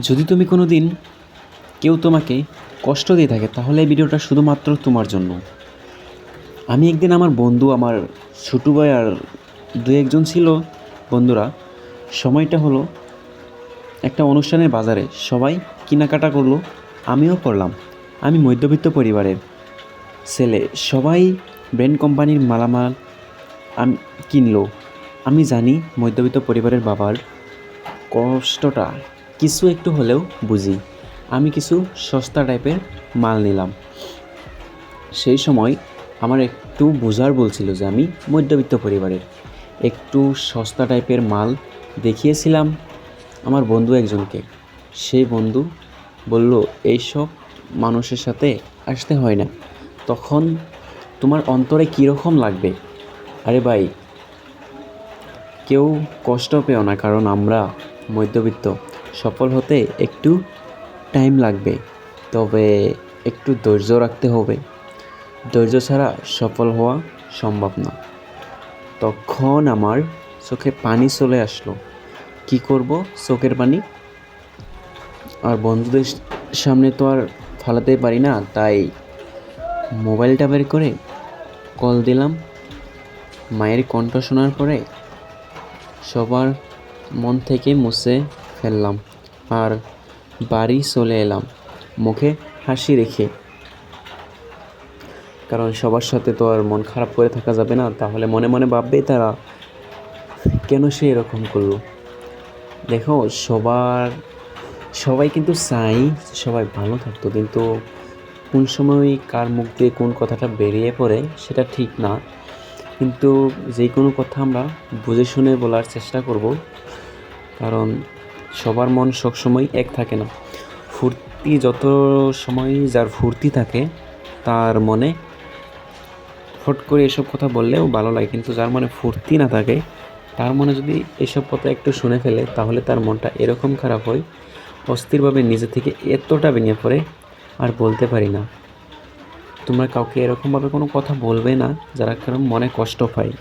যদি তুমি কোনো দিন কেউ তোমাকে কষ্ট দিয়ে থাকে, তাহলে এই ভিডিওটা শুধুমাত্র তোমার জন্য। আমি একদিন আমার বন্ধু, আমার ছোটো ভাই আর দু একজন ছিল বন্ধুরা। সময়টা হলো একটা অনুষ্ঠানের বাজারে। সবাই কেনাকাটা করল, আমিও করলাম। আমি মধ্যবিত্ত পরিবারের ছেলে। সবাই ব্র্যান্ড কোম্পানির মালামাল আমি, কিনলো। আমি জানি মধ্যবিত্ত পরিবারের বাবার কষ্টটা। কিছু একটু হলেও বুঝি। আমি কিছু সস্তা টাইপের মাল নিলাম। সেই সময় আমার একটু বোঝার বলছিল যে আমি মধ্যবিত্ত পরিবারের। একটু সস্তা টাইপের মাল দেখিয়েছিলাম আমার বন্ধু একজনকে। সেই বন্ধু বলল, এইসব মানুষের সাথে আসতে হয় না। তখন তোমার অন্তরে কীরকম লাগবে? আরে ভাই, কেউ কষ্ট পেও না কারণ আমরা মধ্যবিত্ত। সফল হতে একটু টাইম লাগবে, তবে একটু ধৈর্য রাখতে হবে। ধৈর্য ছাড়া সফল হওয়া সম্ভব না। তখন আমার চোখে পানি চলে আসলো। কি করব চোখের পানি? আর বন্ধুদের সামনে তো আর ফালাতে পারি না, তাই মোবাইলটা বের করে কল দিলাম। মায়ের কণ্ঠ শোনার পরে সবার মন থেকে মুছে ফেললাম। আর বাড়ি চলে এলাম। মুখে হাসি রেখে। কারণ সবার সাথে তো আর মন খারাপ করে থাকা যাবে না, তাহলে মনে মনে ভাববে তারা, কেন সে এরকম করল? দেখো, সবার, সবাই কিন্তু চাই সবাই ভালো থাকতো, কিন্তু কোন সময় কার মুখ দিয়ে কোন কথাটা বেরিয়ে পড়ে সেটা ঠিক না। কিন্তু যে কোনো কথা আমরা বুঝে শুনে বলার চেষ্টা করব। কারণ সবার মন সবসময় এক থাকে না। ফুর্তি যত সময় যার ফুর্তি থাকে, তার মনে ফট করে এসব কথা বললেও ভালো লাগে। কিন্তু যার মনে ফুর্তি না থাকে, তার মনে যদি এসব কথা একটু শুনে ফেলে, তাহলে তার মনটা এরকম খারাপ হয়, অস্থিরভাবে নিজে থেকে এতটা ভেঙে পড়ে আর বলতে পারি না। তোমরা কাউকে এরকমভাবে কোনো কথা বলবে না, যারা কারণ মনে কষ্ট পায়।